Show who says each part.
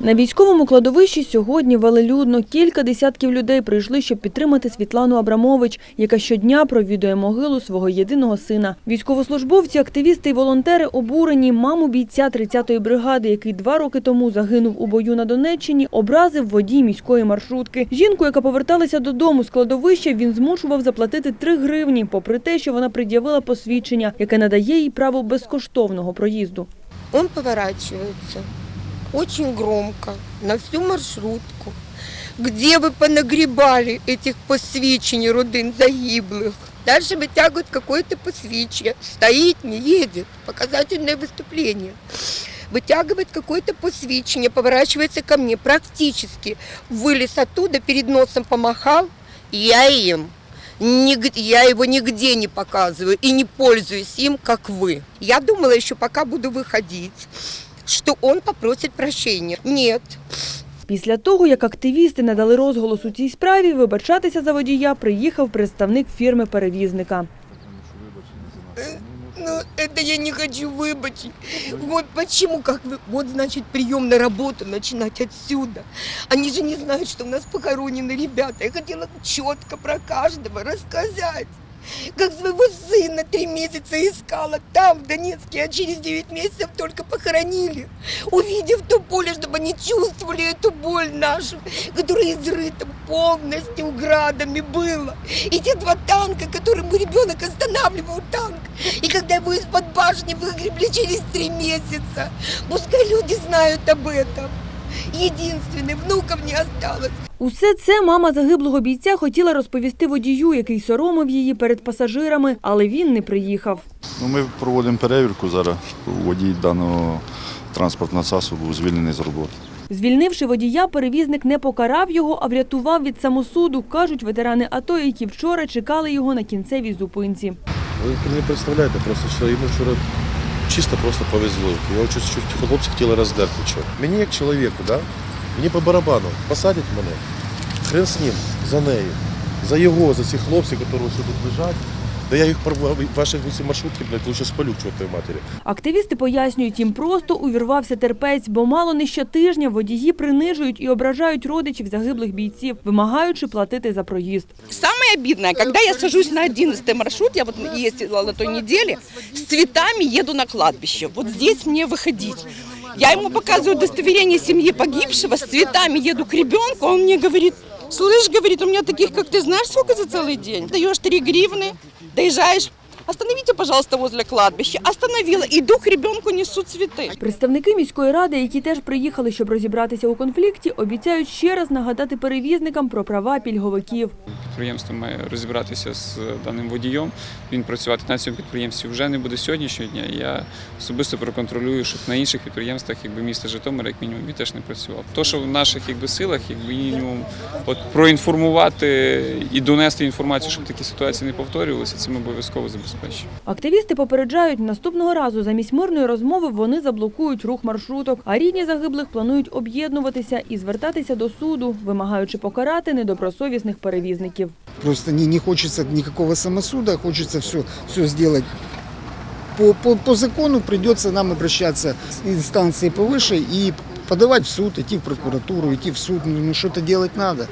Speaker 1: На військовому кладовищі сьогодні велелюдно. Кілька десятків людей прийшли, щоб підтримати Світлану Абрамович, яка щодня провідує могилу свого єдиного сина. Військовослужбовці, активісти і волонтери обурені. Маму бійця 30-ї бригади, який два роки тому загинув у бою на Донеччині, образив водій міської маршрутки. Жінку, яка поверталася додому з кладовища, він змушував заплатити 3 гривні, попри те, що вона пред'явила посвідчення, яке надає їй право безкоштовного проїзду.
Speaker 2: Он поворачивается очень громко на всю маршрутку. Где вы понагребали этих посвідчень родин загиблых? Дальше вытягивают какое-то посвідчення. Стоит, не едет. Показательное выступление. Вытягивает какое-то посвідчення, поворачивается ко мне. Практически вылез оттуда, перед носом помахал. Я им. Ниг- Я его нигде не показываю и не пользуюсь им, как вы. Я думала еще, пока буду выходить, что он попросит прощения. Нет.
Speaker 1: Після того, як активісти надали розголос у цій справі, вибачатися за водія приїхав представник фірми-перевізника.
Speaker 2: Ну, это я не хочу выбачить. Вот почему, как вы, вот значит приемная работа начинать отсюда. Они же не знают, что у нас похоронены ребята. Я хотела четко про каждого рассказать. Как своего сына три месяца искала там, в Донецке, а через 9 месяцев только похоронили. Увидев то поле, чтобы они чувствовали эту боль нашу, которая изрыта полностью градами было. И те два танка, которым ребенок останавливал танк. И когда его из-под башни выгребли через три месяца. Пускай люди знают об этом. Единственный, внуков не осталось.
Speaker 1: Усе це мама загиблого бійця хотіла розповісти водію, який соромив її перед пасажирами, але він не приїхав.
Speaker 3: Ну, ми проводимо перевірку зараз. Водій даного транспортного засобу був звільнений з роботи.
Speaker 1: Звільнивши водія, перевізник не покарав його, а врятував від самосуду, кажуть ветерани АТО, які вчора чекали його на кінцевій зупинці.
Speaker 4: Ви не представляєте, просто що йому вчора чисто просто повезло. Його чуть чуть хлопці хотіли роздерти. Чого. Мені як чоловіку, да? мені по барабану посадять мене, хрен з ним, за нею, за його, за цих хлопців, які сюди лежать. Да я їх порвав, ваші ці маршрутки, блядь, лучше спалю, чортовій матері.
Speaker 1: Активісти пояснюють, їм просто увірвався терпець, бо мало не щотижня водії принижують і ображають родичів загиблих бійців, вимагаючи платити за проїзд.
Speaker 5: Самое обидное, когда я сажусь на 11 маршрут, я вот ездила на той неделе, с цветами еду на кладбище. Вот здесь мне выходить. Я ему показываю удостоверение семьи погибшего, с цветами еду к ребенку, а он мне говорит, слышь, говорит, у меня таких, как ты, знаешь, сколько за целый день? Даешь 3 гривны, доезжаешь, остановите, пожалуйста, возле кладбища. Остановила, иду к ребенку, несу цветы.
Speaker 1: Представники міської ради, які теж приїхали, щоб розібратися у конфлікті, обіцяють ще раз нагадати перевізникам про права пільговиків.
Speaker 6: Підприємство має розібратися з даним водієм. Він працювати на цьому підприємстві вже не буде сьогоднішнього дня. Я особисто проконтролюю, щоб на інших підприємствах, якби міста Житомира, як мінімум, він теж не працював. То, що в наших якби силах, як мінімум, от проінформувати і донести інформацію, щоб такі ситуації не повторювалися, це ми обов'язково забезпечимо.
Speaker 1: Активісти попереджають, наступного разу замість мирної розмови вони заблокують рух маршруток, а рідні загиблих планують об'єднуватися і звертатися до суду, вимагаючи покарати недобросовісних перевізників.
Speaker 7: Просто не, не хочется никакого самосуда, хочется все, все сделать по, по, по закону. Придется нам обращаться с инстанции повыше и подавать в суд, идти в прокуратуру, идти в суд. Ну, ну что-то делать надо.